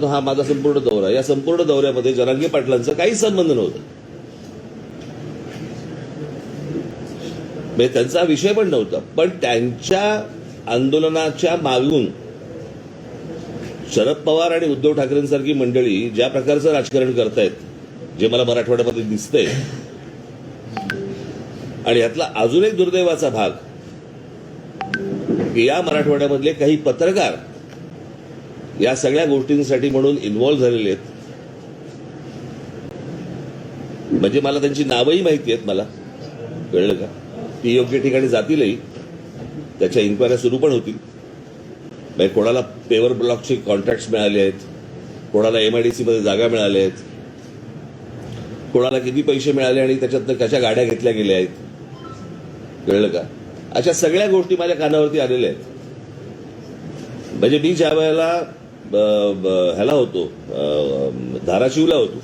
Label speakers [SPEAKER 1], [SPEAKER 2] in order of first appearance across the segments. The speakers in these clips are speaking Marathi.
[SPEAKER 1] हा माझा संपूर्ण दौरा. या संपूर्ण दौऱ्यामध्ये जरांगे पाटलांचा काही संबंध नव्हता. म्हणजे त्यांचा विषय पण नव्हता. पण त्यांच्या आंदोलनाच्या मागून शरद पवार आणि उद्धव ठाकरेंसारखी मंडळी ज्या प्रकारचं राजकारण करतायत जे मला मराठवाड्यामध्ये दिसतंय आणि यातला अजून एक दुर्दैवाचा भाग की या मराठवाड्यामधले काही पत्रकार या सगळ्या गोष्टींसाठी म्हणून इन्व्हॉल्व्ह झालेले आहेत. म्हणजे मला त्यांची नावही माहिती आहेत मला. कळलं का? ती योग्य ठिकाणी जातीलही. त्याच्या इन्क्वायऱ्या सुरू पण होतील. म्हणजे कोणाला पेवर ब्लॉकचे कॉन्ट्रॅक्ट मिळाले आहेत कोणाला एम आय डी सीमध्ये जागा मिळाल्या आहेत कोणाला किती पैसे मिळाले आणि त्याच्यातनं कशा गाड्या घेतल्या गेल्या आहेत. कळलं का? अशा सगळ्या गोष्टी माझ्या कानावरती आलेल्या आहेत. म्हणजे मी ज्या वेळेला ह्याला होतो. धाराशिवला होतो.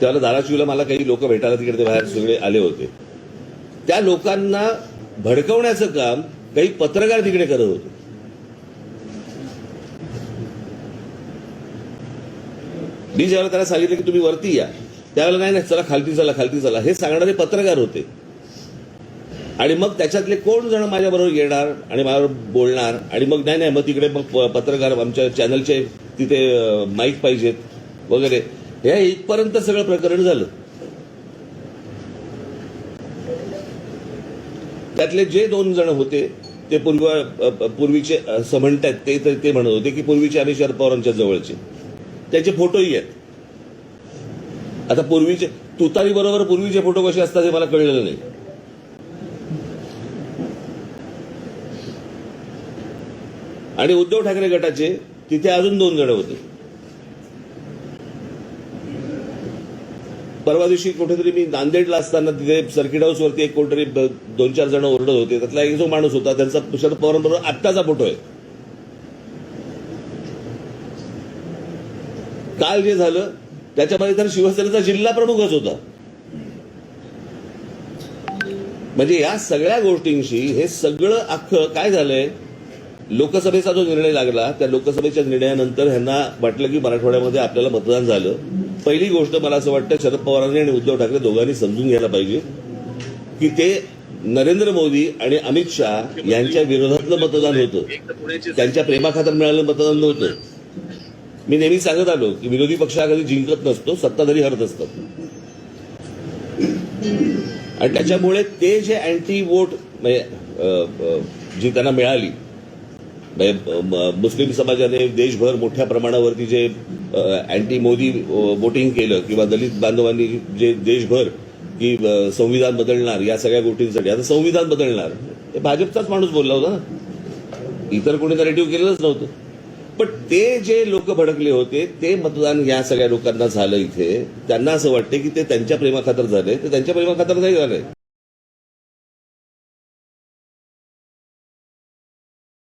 [SPEAKER 1] त्यावेळेला धाराशिवला मला काही लोक भेटायला तिकडे ते बाहेर सगळे आले होते. त्या लोकांना भडकवण्याचं काम काही पत्रकार तिकडे करत होते. मी ज्यावेळेला त्याला सांगितलं की तुम्ही वरती या त्यावेळेला नाही नाही चला खालती चला खालती चला. हे सांगणारे पत्रकार होते. आणि मग त्याच्यातले कोण जण माझ्याबरोबर येणार आणि माझ्याबरोबर बोलणार? आणि मग नाही नाही मग तिकडे मग पत्रकार आमच्या चॅनलचे तिथे माईक पाहिजेत वगैरे. हे इथपर्यंत सगळं प्रकरण झालं. त्यातले जे दोन जण होते ते पूर्व पूर्वीचे असं म्हणतात ते तर ते म्हणत होते की पूर्वीचे आम्ही शरद पवारांच्या जवळचे. त्याचे फोटोही आहेत. आता पूर्वीचे तुतारी बरोबर पूर्वीचे फोटो कसे असतात हे मला कळलेलं नाही. आणि उद्धव ठाकरे गटाचे तिथे अजून दोन जण होते. परवा दिवशी कुठेतरी मी नांदेडला असताना तिथे सर्किट हाऊस वरती एक कोणतरी दोन चार जण ओरडत होते. त्यातला एक जो माणूस होता त्यांचा शरद पवारांबरोबर आत्ताचा फोटो आहे. काल जे झालं त्याच्यामध्ये तर शिवसेनेचा जिल्हा प्रमुखच होता. म्हणजे या सगळ्या गोष्टींशी हे सगळं अख्खं काय झालंय? लोकसभेचा जो निर्णय लागला त्या लोकसभेच्या निर्णयानंतर ह्यांना वाटलं की मराठवाड्यामध्ये आपल्याला मतदान झालं. पहिली गोष्ट मला असं वाटतं शरद पवारांनी आणि उद्धव ठाकरे दोघांनी समजून घ्यायला पाहिजे की ते नरेंद्र मोदी आणि अमित शहा यांच्या विरोधातलं मतदान होतं. त्यांच्या प्रेमाखातर मिळालेलं मतदान नव्हतं. मी नेहमी सांगत आलो की विरोधी पक्ष हा कधी जिंकत नसतो सत्ताधारी हरत असतात. आणि त्याच्यामुळे ते जे अँटी वोट म्हणजे जी त्यांना मिळाली म्हणजे मुस्लिम समाजाने देशभर मोठ्या प्रमाणावरती जे अँटी मोदी वोटिंग केलं किंवा दलित बांधवांनी जे देशभर की संविधान बदलणार या सगळ्या गोष्टींसाठी. आता संविधान बदलणार. हे भाजपचाच माणूस बोलला होता ना. इतर कोणी नरेटिव्ह केलेलंच नव्हतं. पण ते जे लोक भडकले होते ते मतदान या सगळ्या लोकांना झालं इथे. त्यांना असं वाटतं की ते त्यांच्या प्रेमाखातर झाले. ते त्यांच्या प्रेमाखातर नाही झालंय